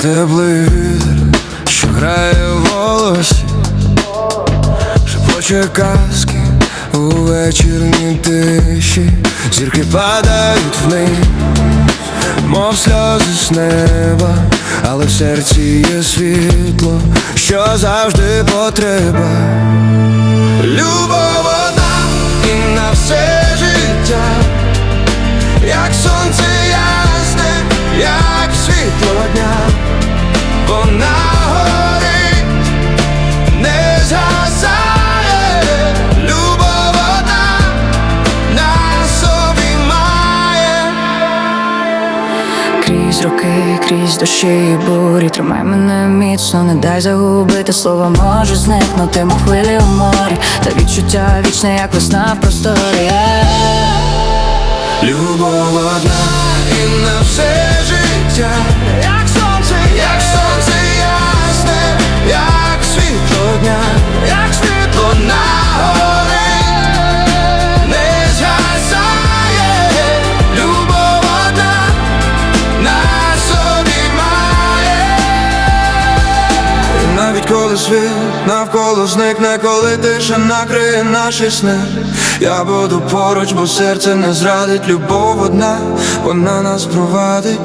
Теплий вітер, що грає в волосі, шепоче казки у вечірній тиші, зірки падають вниз, мов сльози з неба, але в серці є світло, що завжди потреба. Любов одна і на все життя, як сонце ясне, як світло дня, вона горить, не згасає, любов одна на собі має. Крізь роки, крізь дощі і бурі. Тримай мене міцно, не дай загубити Слова може зникнути, мов хвилі у морі. Та відчуття вічне, як весна в просторі. Любов одна і на все життя, коли світ навколо зникне, коли тиша накриє наші сни, я буду поруч, бо серце не зрадить, любов одна, вона нас провадить.